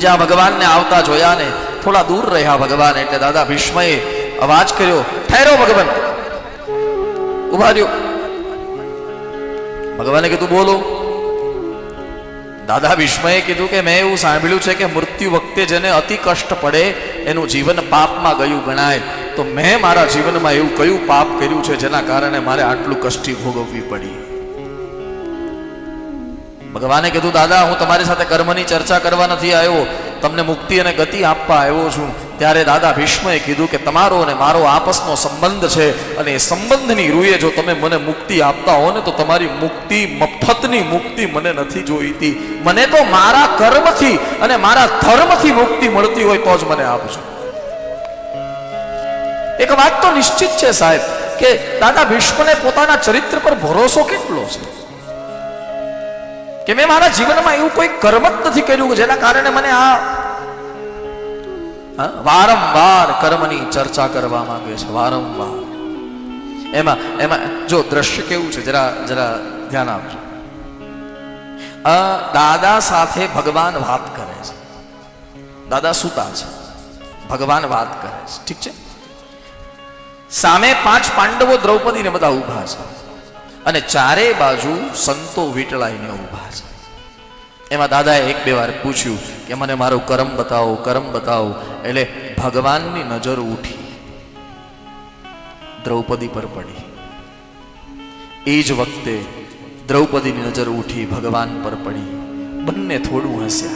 જ્યાં ભગવાનને આવતા જોયા ને થોડા દૂર રહ્યા ભગવાન એટલે દાદા ભીષ્મએ અવાજ કર્યો, ઠેરો ભગવાન. ઊભા રહ્યો. ભગવાને કીધું, બોલો. દાદા ભીષ્મએ કીધું કે, મેં એવું સાંભળ્યું છે કે મૃત્યુ વખતે જેને અતિ કષ્ટ પડે, એનું જીવન પાપમાં ગયું ગણાય. તો મેં મારા જીવનમાં એવું કયું પાપ કર્યું છે જેના કારણે મારે આટલું કષ્ટી ભોગવવી પડી? ભગવાને કીધું, દાદા, હું તમારી સાથે કર્મની ચર્ચા કરવા નથી આવ્યો. તમને મુક્તિ અને ગતિ આપવા આવ્યો છું. ત્યારે દાદા ભીષ્મએ કીધું કે, તમારો અને મારો આપસનો સંબંધ છે અને એ સંબંધની રૂએ જો તમે મને મુક્તિ આપતા હો ને, તો તમારી મુક્તિ, મફતની મુક્તિ મને નથી જોઈતી. મને તો મારા કર્મથી અને મારા ધર્મથી મુક્તિ મળતી હોય તો જ મને આપજો. એક વાત તો નિશ્ચિત છે સાહેબ કે દાદા ભીષ્મને પોતાના ચરિત્ર પર ભરોસો કેટલો છે? કે મેં મારા જીવનમાં એવું કોઈ કર્મ જ નથી કર્યું જેના કારણે મને આ વારંવાર કર્મની ચર્ચા કરવા માંગે છે, વારંવાર. એમાં એમાં, જો દ્રશ્ય કેવું છે, જરા જરા ધ્યાન આપજો. દાદા સાથે ભગવાન વાત કરે છે. દાદા સુતા છે. ભગવાન વાત કરે છે. ઠીક છે? સામે પાંચ પાંડવો દ્રૌપદીને બધા ઊભા છે. અને ચારે બાજુ સંતો વીટળાઈને ઊભા છે. એમાં દાદાએ એક બે વાર પૂછ્યું કે મને મારું કરમ બતાવો કરમ બતાવો. એટલે ભગવાનની નજર ઉઠી. દ્રૌપદી પર પડી. એ જ વખતે દ્રૌપદીની નજર ઉઠી, ભગવાન પર પડી. બંને થોડું હસ્યા,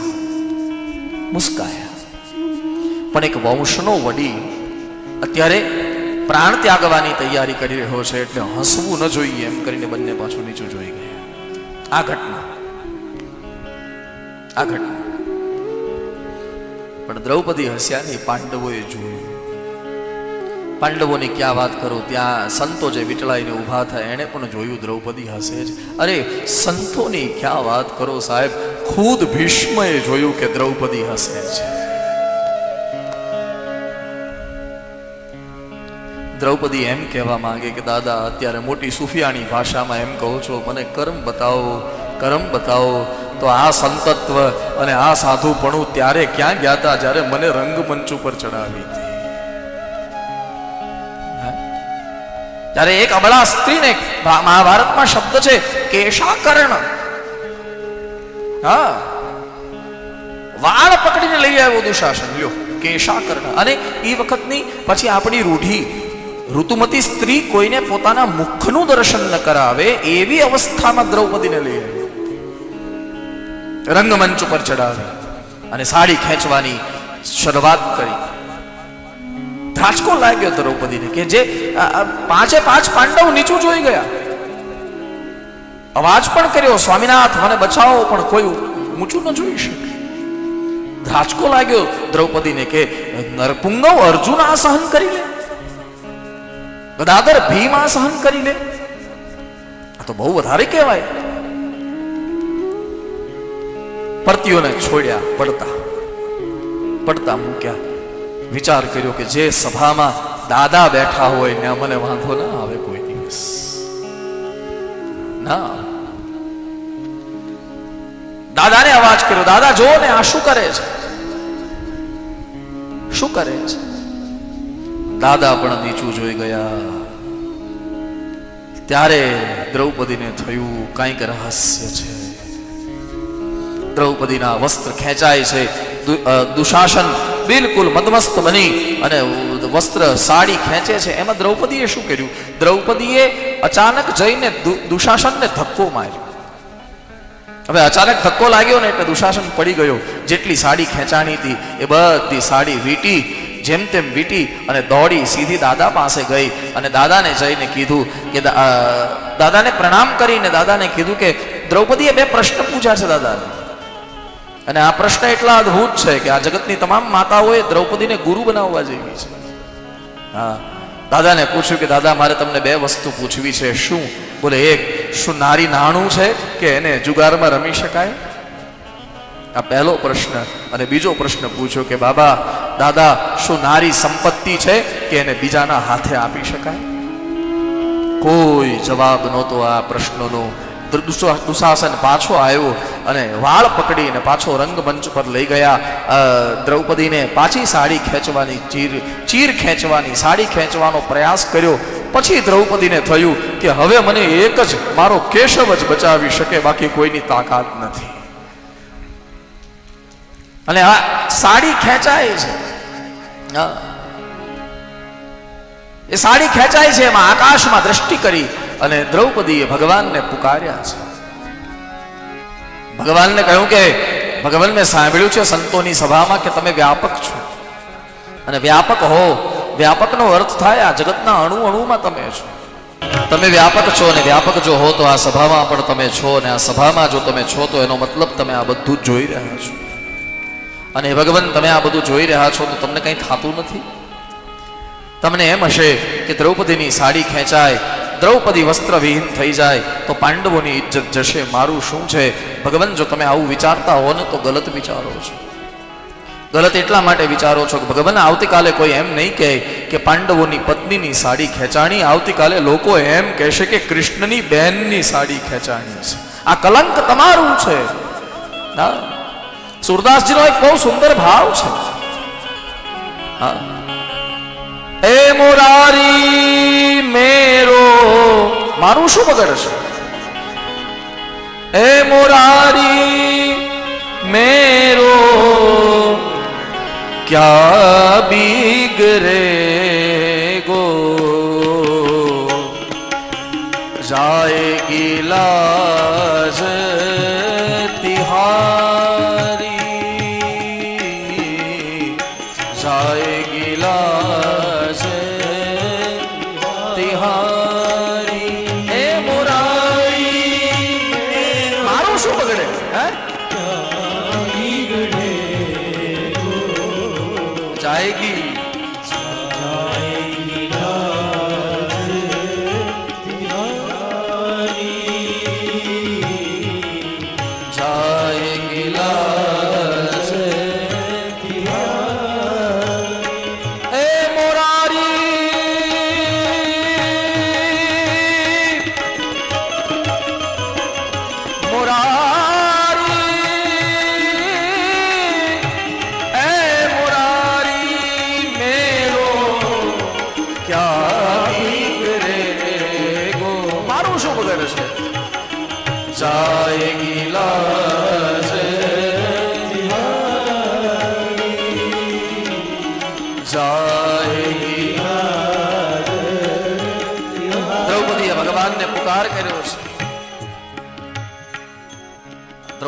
મુસ્કાયા. પણ એક વંશનો વડી અત્યારે પ્રાણ ત્યાગવાની તૈયારી કરી રહ્યો છે એટલે હસવું ન જોઈએ એમ કરીને બંને પાછું નીચું જોઈ ગયા. આ ઘટના. આ ઘટના. પણ દ્રૌપદી હસ્યા નહીં પાંડવોએ જોયું. પાંડવોની ક્યાં વાત કરો? ત્યાં સંતો જે વિટળાઈને ઊભા થયા, એણે પણ જોયું દ્રૌપદી હસે જ. અરે, સંતોની ક્યાં વાત કરો સાહેબ? ખુદ ભીષ્મએ જોયું કે દ્રૌપદી હસે છે દ્રૌપદી એમ કહેવા માંગે કે, દાદા, અત્યારે મોટી સુફિયાની ભાષામાં એમ કહો છો, મને કર્મ બતાવો કર્મ બતાવો. તો આ સંતત્વ અને આ સાધુપણું ત્યારે ક્યાં ગયા હતા? જ્યારે મને રંગમંચ ઉપર ચડાવી ત્યારે એક અબળા સ્ત્રીને મહાભારતમાં શબ્દ છે, કેશાકર્ણ. હા. વાળ પકડીને લઈ આવ્યો દુશાસન. લ્યો, કેશાકર્ણ. અને એ વખતની પછી આપણી રૂઢી ઋતુમતી સ્ત્રી કોઈને પોતાના મુખનું દર્શન ન કરાવે એવી અવસ્થામાં દ્રૌપદીને લઈ રંગમંચ ઉપર ચડાવે અને સાડી ખેંચવાની શરૂઆત કરી. ધ્રાચકો લાગ્યો દ્રૌપદીને કે જે પાંચે પાંચ પાંડવ નીચું જોઈ ગયા. અવાજ પણ કર્યો, સ્વામિનાથ, મને બચાવો, પણ કોઈ ઊંચું ન જોઈ શકે. ધ્રાચકો લાગ્યો દ્રૌપદીને કે નરપુંગવ અર્જુન આ સહન કરી લે. ગદાધર ભીમ સહન કરી લે. આ તો બહુ વધારે કહેવાય. પરતીઓને છોડ્યા, પડતા પડતા મૂક્યા. વિચાર કર્યો કે જે સભામાં દાદા બેઠા હોય ને મને વાંધો ના આવે કોઈ દિવસ. ના દાદાને અવાજ કર્યો, દાદા જો ને આ શું કરે છે? શું કરે છે? દાદા પણ નીચું જોઈ ગયા. ત્યારે દ્રૌપદીને થયું કંઈક રહસ્ય છે. દ્રૌપદીના વસ્ત્ર ખેંચાય છે. દુશાસન બિલકુલ મદમસ્ત બની અને વસ્ત્ર સાડી ખેંચે છે. એમાં દ્રૌપદીએ શું કર્યું? દ્રૌપદીએ અચાનક જઈને દુશાસનને ધક્કો માર્યો. હવે અચાનક ધક્કો લાગ્યો ને એટલે દુશાસન પડી ગયો. જેટલી સાડી ખેંચાણી હતી એ બધી સાડી વીટી જેમ તેમ વીટી અને દોડી સીધી દાદા પાસે ગઈ અને દાદાને જઈને કીધું કે દાદાને પ્રણામ કરીને દાદાને કીધું કે દ્રૌપદીએ બે પ્રશ્ન પૂછ્યા છે દાદાને અને આ પ્રશ્ન એટલા અદ્ભુત છે કે આ જગતની તમામ માતાઓએ દ્રૌપદીને ગુરુ બનાવવા જેવી છે. હા. દાદાને પૂછ્યું કે દાદા, મારે તમને બે વસ્તુ પૂછવી છે. શું? બોલે, એક, શું નારી નાણું છે કે એને જુગારમાં રમી શકાય? આ પહેલો પ્રશ્ન અને બીજો પ્રશ્ન પૂછ્યો કે, બાબા, દાદા, શું નારી સંપત્તિ છે કે એને બીજાના હાથે આપી શકાય? કોઈ જવાબ નહોતો આ પ્રશ્નોનો. દુશાસન પાછો આવ્યો અને વાળ પકડીને પાછો રંગમંચ પર લઈ ગયા. દ્રૌપદીને પાછી સાડી ખેંચવાની ચીર ચીર ખેંચવાની, સાડી ખેંચવાનો પ્રયાસ કર્યો. પછી દ્રૌપદીને થયું કે, હવે મને એક જ, મારો કેશવ જ બચાવી શકે, બાકી કોઈની તાકાત નથી. અને આ સાડી ખેંચાય છે. એ સાડી ખેંચાય છે એમાં આકાશમાં દ્રષ્ટિ કરી અને દ્રૌપદીએ ભગવાનને પુકાર્યા છે. ભગવાનને કહ્યું કે ભગવાન મેં સાંભળ્યું છે સંતોની સભામાં કે તમે વ્યાપક છો? અને વ્યાપક હો, વ્યાપકનો અર્થ થાય આ જગતના અણુ અણુમાં તમે છો. તમે વ્યાપક છો અને વ્યાપક જો હો તો આ સભામાં પણ તમે છો અને આ સભામાં જો તમે છો તો એનો મતલબ તમે આ બધું જ જોઈ રહ્યા છો. અને ભગવાન, તમે આ બધું જોઈ રહ્યા છો તો તમને કંઈ થતું નથી? તમને એમ હશે કે દ્રૌપદીની સાડી ખેંચાય, દ્રૌપદી વસ્ત્રવિહીન થઈ જાય, તો પાંડવોની ઇજ્જત જશે. મારું શું છે? ભગવાન, જો તમે આવું વિચારતા હો ને તો ગલત વિચારો છો. ગલત એટલા માટે વિચારો છો કે ભગવાન, આવતીકાલે કોઈ એમ નહીં કહે કે પાંડવોની પત્નીની સાડી ખેંચાણી. આવતીકાલે લોકો એમ કહેશે કે કૃષ્ણની બહેનની સાડી ખેંચાણી છે. આ કલંક તમારું છે. ના સુરદાસજીનો એક બહુ સુંદર ભાવ છે એ મોરારી મેરો મારું શું બગડશે એ મોરારી મેરો ક્યા બીગરે ગો જાયગી લા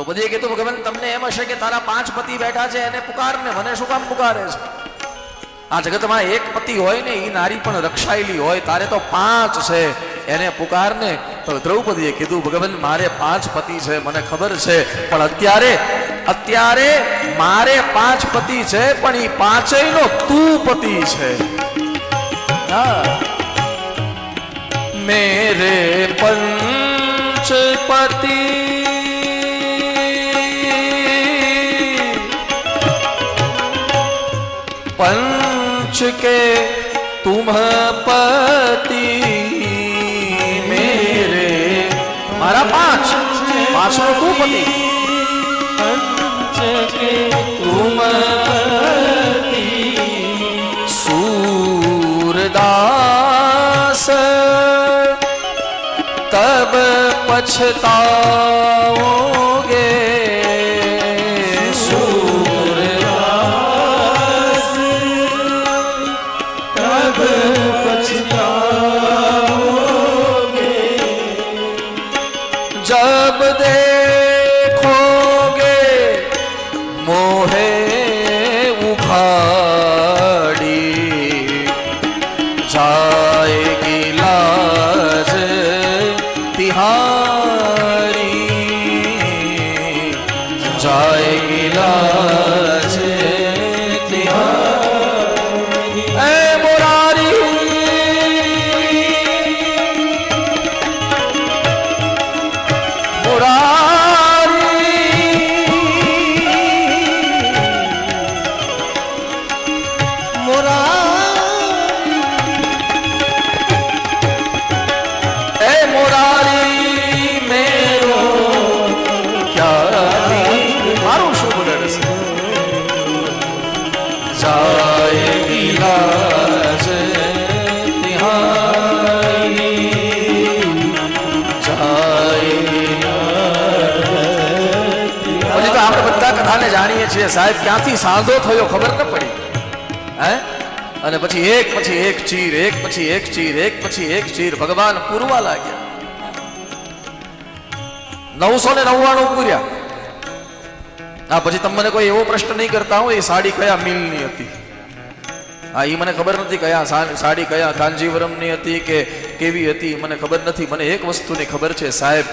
દ્રૌપદીએ કીધું ભગવાન તમને એમ હશે કે તારા પાંચ પતિ બેઠા છે એને પુકારને મને શું કામ પુકારે છે આ જગતમાં એક પતિ હોય ને એ નારી પણ રક્ષાયેલી હોય તારે તો પાંચ છે એને પુકારને તો દ્રૌપદીએ કીધું ભગવાન મારે પાંચ પતિ છે મને ખબર છે પણ અત્યારે અત્યારે મારે પાંચ પતિ છે પણ એ પાંચેયનો તું પતિ છે હા मेरे पंचपति पंच के तुम पति मेरे મારા પાંચ પાંચ નો તું પતિ तुम पति सूरदास तब છીએ સાહેબ, ક્યાંથી સાંધો થયો ખબર ન પડી. હે? અને પછી એક પછી એક ચીર, એક પછી એક ચીર, એક પછી એક ચીર, ભગવાન પૂરવા લાગ્યા. નવસો ને નવ્વાણું પૂર્યા. હા, પછી તમને કોઈ એવો પ્રશ્ન નહીં કરતા હોય એ સાડી કયા મિલની હતી? હા એ મને ખબર નથી કયા સાડી કયા કાંજીવરમની હતી કે કેવી હતી મને ખબર નથી. મને એક વસ્તુની ખબર છે સાહેબ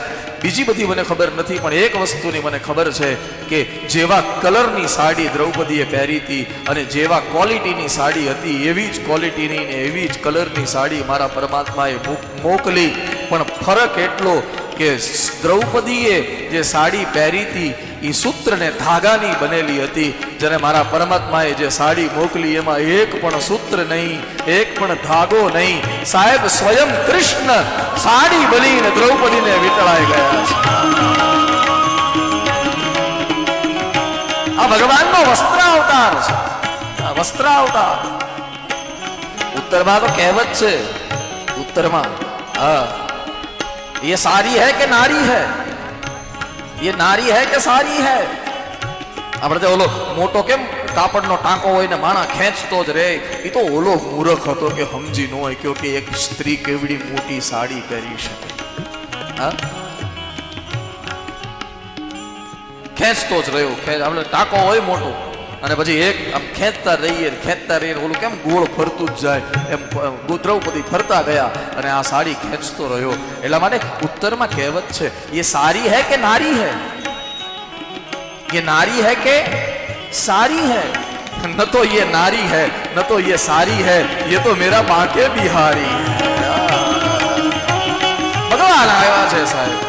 બીજી બધી મને ખબર નથી, પણ એક વસ્તુની મને ખબર છે કે જેવા કલરની સાડી દ્રૌપદીએ પહેરી હતી અને જેવા ક્વોલિટીની સાડી હતી, એવી જ ક્વોલિટીની ને એવી જ કલરની સાડી મારા પરમાત્માએ મોકલી. પણ ફરક એટલો કે દ્રૌપદીએ જે સાડી પહેરી હતી એ સૂત્ર ને ધાગાની બનેલી હતી. જેને મારા પરમાત્માએ જે સાડી મોકલી, એમાં એક પણ સૂત્ર નહીં, એક પણ ધાગો નહીં. સાહેબ, સ્વયં કૃષ્ણ સાડી બનીને દ્રૌપદીને વિટળાઈ ગયા છે. આ ભગવાનનો વસ્ત્ર અવતાર છે. આ વસ્ત્ર અવતાર ઉત્તરમાં તો કહેવત છે. ઉત્તરમાં, હા. ये सारी है कि नारी है ये નારી હે કે સારી હે આપણે તો ઓલો મોટો કેમ કાપડનો ટાંકો હોય ને માણા ખેંચતો જ રહે એ તો ઓલો મૂર્ખ હતો કે સમજી ન હોય કે એક સ્ત્રી કેવડી મોટી સાડી પહેરી શકે હા ખેંચતો જ રહ્યો ખેંચ આપણે ટાંકો હોય મોટો અને પછી એક આમ ખેંચતા રહીએ ખેંચતા રહીએ ઓલું કેમ ગોળ ફરતું જ જાય? એમ દ્રૌપદી ફરતા ગયા અને આ સાડી ખેંચતો રહ્યો. એટલા માટે ઉત્તરમાં કહેવત છે, એ સારી હે કે નારી હે? એ નારી હે કે સારી હે? ન તો એ નારી હે, ન તો એ સારી હે, એ તો મેરા બાંકે બિહારી ભગવાન આવ્યા છે સાહેબ.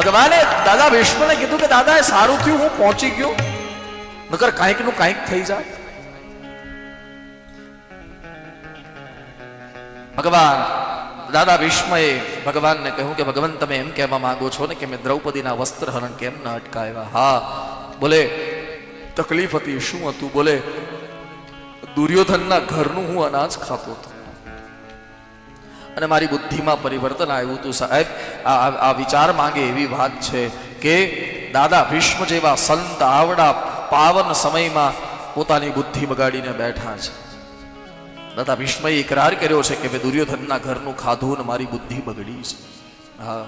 ભગવાને દાદા વિષ્ણુને કીધું કે દાદા એ સારું થયું, હું પહોંચી ગયો. નકર કાંઈકનું કાંઈક થઈ જાય. ભગવાન, દાદા ભીષ્મએ ભગવાનને કહ્યું કે, ભગવાન, તમે એમ કહેવા માંગો છો ને કે મેં દ્રૌપદીના વસ્ત્ર હરણ કેમ ન અટકાવ્યા? હા. બોલે, તકલીફ હતી, શું હતું? બોલે, દુર્યોધનના ઘરનું હું અનાજ ખાતો હતો. અને મારી બુદ્ધિમાં પરિવર્તન આવ્યું હતું, સાહેબ. આ વિચાર માંગે એવી વાત છે કે દાદા ભીષ્મ જેવા સંત આવડા પાવન સમયમાં પોતાની બુદ્ધિ બગાડીને બેઠા છે. દાદા ભીષ્મએ ઇકરાર કર્યો છે કે મેં દુર્યોધનના ઘરનું ખાધું ને મારી બુદ્ધિ બગડી છે. હા.